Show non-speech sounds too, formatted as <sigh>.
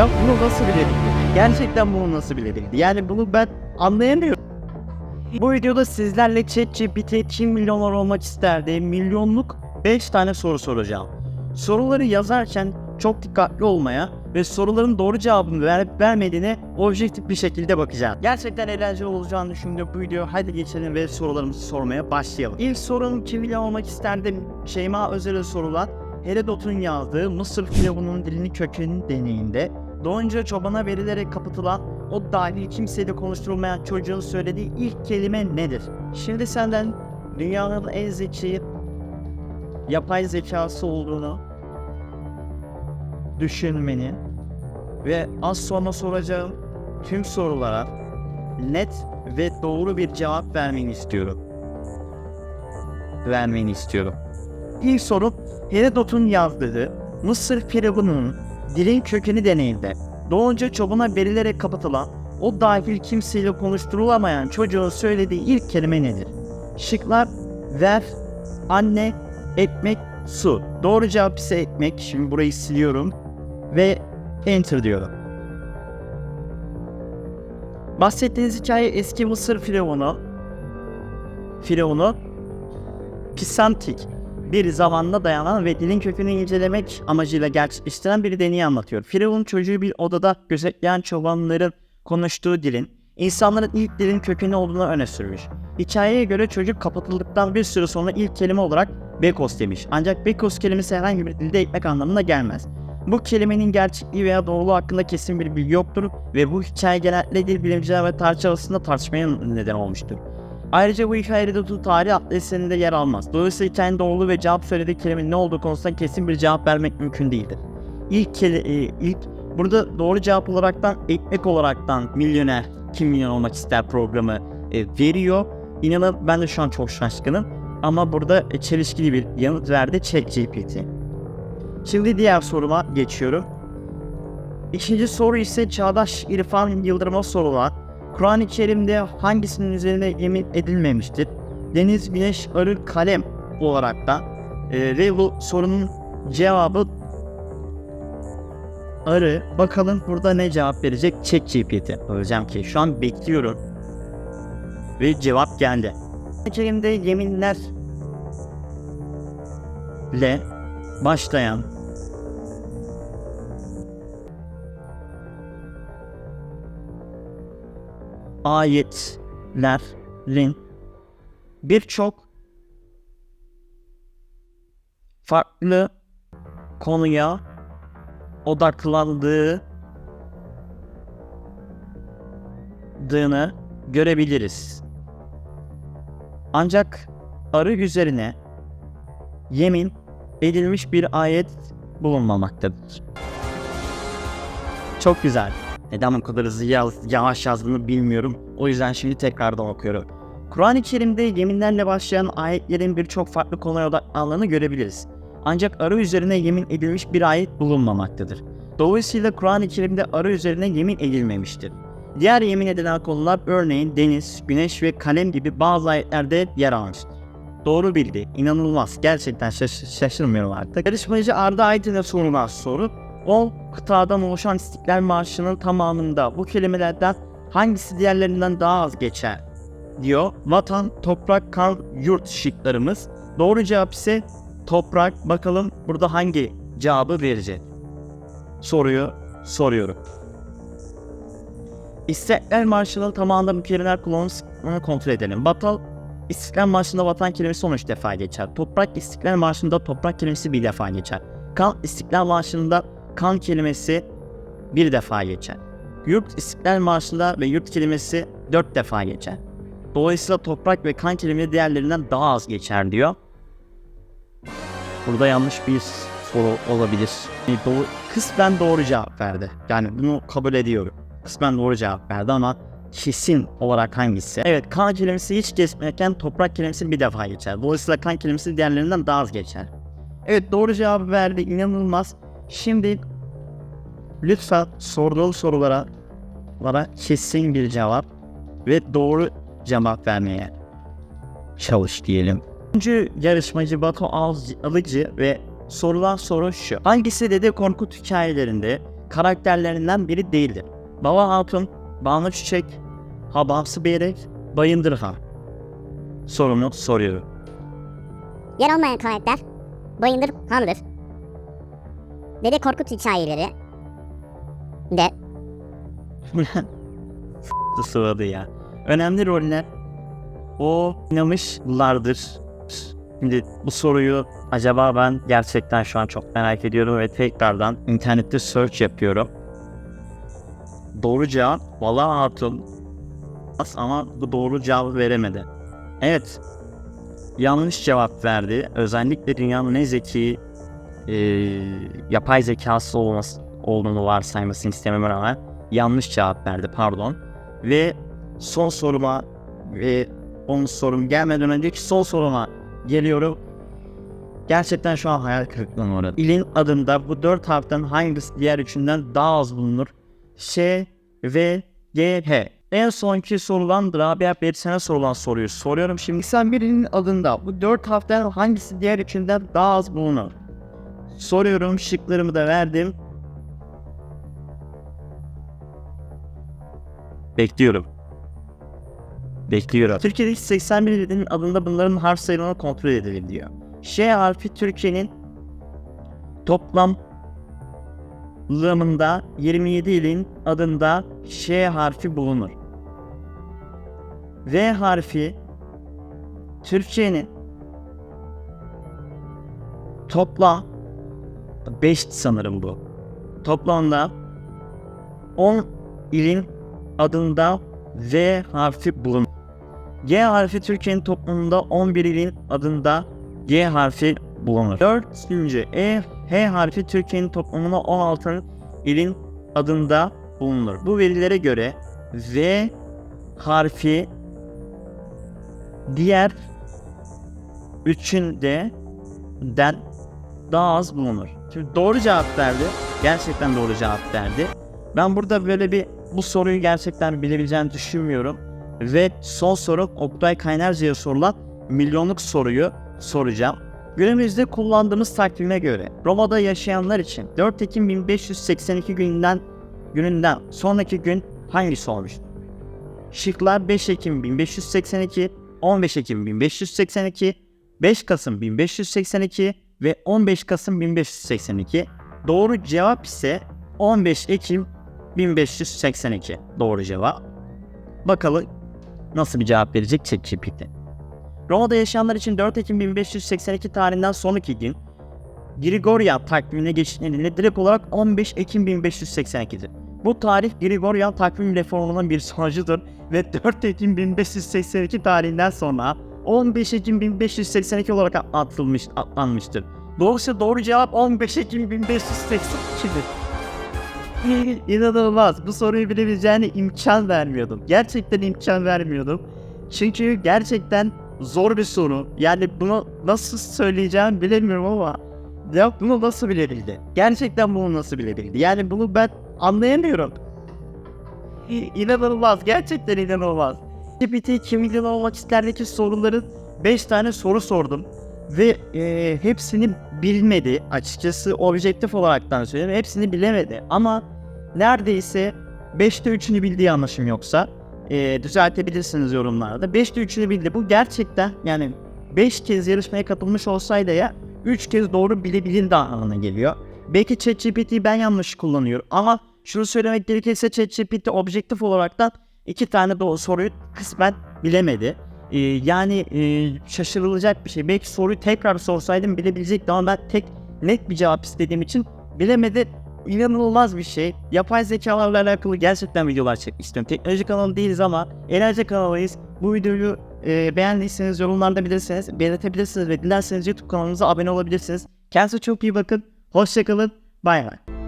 Ya bunu nasıl bilebildi? Gerçekten bunu nasıl bilebildi? Yani bunu ben anlayamıyorum. Bu videoda sizlerle ChatGPT kim milyoner olmak isterdi? Milyonluk 5 tane soru soracağım. Soruları yazarken çok dikkatli olmaya ve soruların doğru cevabını verip vermediğine objektif bir şekilde bakacağım. Gerçekten eğlenceli olacağını düşündüğüm bu video hadi geçelim ve sorularımızı sormaya başlayalım. İlk sorum kim milyoner olmak isterdim? Şeyma Özer'e sorulan Herodot'un yazdığı Mısır Firavun'un dilini kökenin deneyinde doğunca çobana verilerek kapatılan o dahil kimseyle konuşturulmayan çocuğun söylediği ilk kelime nedir? Şimdi senden dünyanın en zeki yapay zekası olduğunu düşünmeni ve az sonra soracağım tüm sorulara net ve doğru bir cevap vermeni istiyorum. Vermeni istiyorum. İlk soru Herodot'un yazdığı Mısır Firavun'un dilin kökeni deneyinde doğunca çobana verilerek kapatılan o dahil kimseyle konuşturulamayan çocuğun söylediği ilk kelime nedir? Şıklar ver, anne, ekmek, su. Doğru cevap ise ekmek. Şimdi burayı siliyorum ve enter diyorum. Bahsettiğiniz hikaye eski Mısır Firavunu Firavunu Pisantik bir zamanla dayanan ve dilin kökünü incelemek amacıyla gerçekleştiren bir deneyi anlatıyor. Firavun çocuğu bir odada gözetleyen çobanların konuştuğu dilin, insanların ilk dilin kökeni olduğunu öne sürmüş. Hikayeye göre çocuk kapatıldıktan bir süre sonra ilk kelime olarak Bekos demiş. Ancak Bekos kelimesi herhangi bir dilde ekmek anlamına gelmez. Bu kelimenin gerçekliği veya doğruluğu hakkında kesin bir bilgi yoktur ve bu hikaye genellikle dil bilimciler ve tarihçi arasında tartışmaya neden olmuştur. Ayrıca bu hikaye Herodot'un tarih adlı eserinde yer almaz. Dolayısıyla hikayenin doğruluğu ve cevap söylediği kelimenin ne olduğu konusunda kesin bir cevap vermek mümkün değildir. İlk, kele, e, ilk burada doğru cevap olaraktan ekmek olaraktan milyoner kim milyon olmak ister programı e, veriyor. İnanın ben de şu an çok şaşkınım. Ama burada e, çelişkili bir yanıt verdi ChatGPT. Şimdi diğer soruma geçiyorum. İkinci soru ise Çağdaş İrfan Yıldırım'a sorulan Kur'an-ı Kerim'de hangisinin üzerine yemin edilmemiştir? Deniz, güneş, arı, kalem olarak da e, ve bu sorunun cevabı arı. Bakalım burada ne cevap verecek ChatGPT. Hocam ki şu an bekliyorum. Ve cevap geldi. Kerim'de yeminler ile başlayan ayetlerin birçok farklı konuya odaklandığını görebiliriz. Ancak arı üzerine yemin edilmiş bir ayet bulunmamaktadır. Çok güzel. Neden bu kadar hızlı yavaş yazdığını bilmiyorum. O yüzden şimdi tekrardan okuyorum. Kur'an-ı Kerim'de yeminlerle başlayan ayetlerin birçok farklı konuya odaklandığını görebiliriz. Ancak arı üzerine yemin edilmiş bir ayet bulunmamaktadır. Dolayısıyla Kur'an-ı Kerim'de arı üzerine yemin edilmemiştir. Diğer yemin edilen konular örneğin deniz, güneş ve kalem gibi bazı ayetlerde yer almıştır. Doğru bildi. İnanılmaz. Gerçekten şaş- şaşırmıyorum artık. Yarışmacı Arda Aydın'a sorulan soru 10 kıtadan oluşan İstiklal Marşı'nın tamamında bu kelimelerden hangisi diğerlerinden daha az geçer? diyor. Vatan, toprak, kan, yurt şıklarımız. Doğru cevap ise toprak. Bakalım burada hangi cevabı verecek? Soruyu soruyorum. İstiklal Marşı'nın tamamında bu kelimeler kullanımını kontrol edelim. Vatan, İstiklal Marşı'nda vatan kelimesi 13 defa geçer. Toprak İstiklal Marşı'nda toprak kelimesi bir defa geçer. Kan İstiklal Marşı'nda kan kelimesi bir defa geçer. Yurt İstiklal Marşı'nda ve yurt kelimesi dört defa geçer. Dolayısıyla toprak ve kan kelimeleri diğerlerinden daha az geçer diyor. Burada yanlış bir soru olabilir. Doğru, kısmen doğru cevap verdi. Yani bunu kabul ediyorum. Kısmen doğru cevap verdi ama kesin olarak hangisi? Evet kan kelimesi hiç geçmeyken toprak kelimesi bir defa geçer. Dolayısıyla kan kelimesi diğerlerinden daha az geçer. Evet doğru cevabı verdi. inanılmaz. Şimdi lütfen sorduğum sorulara bana kesin bir cevap ve doğru cevap vermeye çalış diyelim. Üçüncü yarışmacı Batu Al- Alıcı ve sorulan soru şu. Hangisi Dede Korkut hikayelerinde karakterlerinden biri değildir. Baba Hatun, Banu Çiçek, Habamsı Beyrek, Bayındırhan. Sorunu soruyorum. Yer olmayan karakter Bayındır Han'dır. Dede Korkut hikayeleri de <laughs> sıvadı ya. Önemli roller o oynamışlardır. Şimdi bu soruyu acaba ben gerçekten şu an çok merak ediyorum ve tekrardan internette search yapıyorum. Doğru cevap Vala Hatun ama bu doğru cevabı veremedi. Evet. Yanlış cevap verdi. Özellikle dünyanın en zeki e, yapay zekası olması, olduğunu varsaymasını istememe rağmen yanlış cevap verdi pardon. Ve son soruma ve on sorum gelmeden önceki son soruma geliyorum. Gerçekten şu an hayal kırıklığına uğradım. İlin adında bu dört harften hangisi diğer üçünden daha az bulunur? Ş, V, G, H. En sonki sorulan Rabia Bersen'e sorulan soruyu soruyorum. Şimdi sen birinin adında bu dört harften hangisi diğer üçünden daha az bulunur? Soruyorum şıklarımı da verdim. Bekliyorum. Bekliyorum. Türkiye'de 81 ilin adında bunların harf sayılarını kontrol edelim diyor. Ş harfi Türkiye'nin toplam lığımında 27 ilin adında Ş harfi bulunur. V harfi Türkiye'nin toplam 5 sanırım bu. Toplamda 10 ilin adında V harfi bulunur. G harfi Türkiye'nin toplumunda 11 ilin adında G harfi bulunur. 4. E, H harfi Türkiye'nin toplumunda 16 ilin adında bulunur. Bu verilere göre V harfi diğer üçünde den daha az bulunur. Şimdi doğru cevap verdi. Gerçekten doğru cevap verdi. Ben burada böyle bir bu soruyu gerçekten bilebileceğini düşünmüyorum. Ve son soru Oktay Kaynarca'ya sorulan milyonluk soruyu soracağım. Günümüzde kullandığımız takvime göre Roma'da yaşayanlar için 4 Ekim 1582 gününden gününden sonraki gün hangisi olmuş? Şıklar 5 Ekim 1582, 15 Ekim 1582, 5 Kasım 1582 ve 15 Kasım 1582. Doğru cevap ise 15 Ekim 1582 doğru cevap. Bakalım nasıl bir cevap verecek ChatGPT. Roma'da yaşayanlar için 4 Ekim 1582 tarihinden sonraki gün Gregorian takvimine geçiş nedeniyle direkt olarak 15 Ekim 1582'dir. Bu tarih Gregorian takvim reformunun bir sonucudur ve 4 Ekim 1582 tarihinden sonra 15 Ekim 1582 olarak atılmış, atlanmıştır. Dolayısıyla doğru cevap 15 Ekim 1582'dir. <laughs> İnanılmaz. Bu soruyu bilebileceğine imkan vermiyordum. Gerçekten imkan vermiyordum. Çünkü gerçekten zor bir soru. Yani bunu nasıl söyleyeceğim bilemiyorum ama ya bunu nasıl bilebildi? Gerçekten bunu nasıl bilebildi? Yani bunu ben anlayamıyorum. İnanılmaz. Gerçekten inanılmaz. GPT kim milyon olmak isterdeki soruların 5 tane soru sordum. Ve e, hepsini bilmedi. Açıkçası objektif olaraktan söyleyeyim. Hepsini bilemedi. Ama neredeyse 5'te 3'ünü bildiği yanlışım yoksa e, düzeltebilirsiniz yorumlarda. 5'te 3'ünü bildi. Bu gerçekten yani 5 kez yarışmaya katılmış olsaydı ya 3 kez doğru bilebilirdi anlamına geliyor. Belki ChatGPT'yi ben yanlış kullanıyorum ama şunu söylemek gerekirse ChatGPT objektif olaraktan iki tane doğru soruyu kısmen bilemedi. Ee, yani e, şaşırılacak bir şey. Belki soruyu tekrar sorsaydım bilebilecekti ama ben tek net bir cevap istediğim için bilemedi. İnanılmaz bir şey. Yapay zekalarla alakalı gerçekten videolar çekmek istiyorum. Teknoloji kanalı değiliz ama eğlence kanalıyız. Bu videoyu e, beğendiyseniz yorumlarda bilirsiniz, belirtebilirsiniz ve dilerseniz YouTube kanalımıza abone olabilirsiniz. Kendinize çok iyi bakın. Hoşçakalın. Bay bay.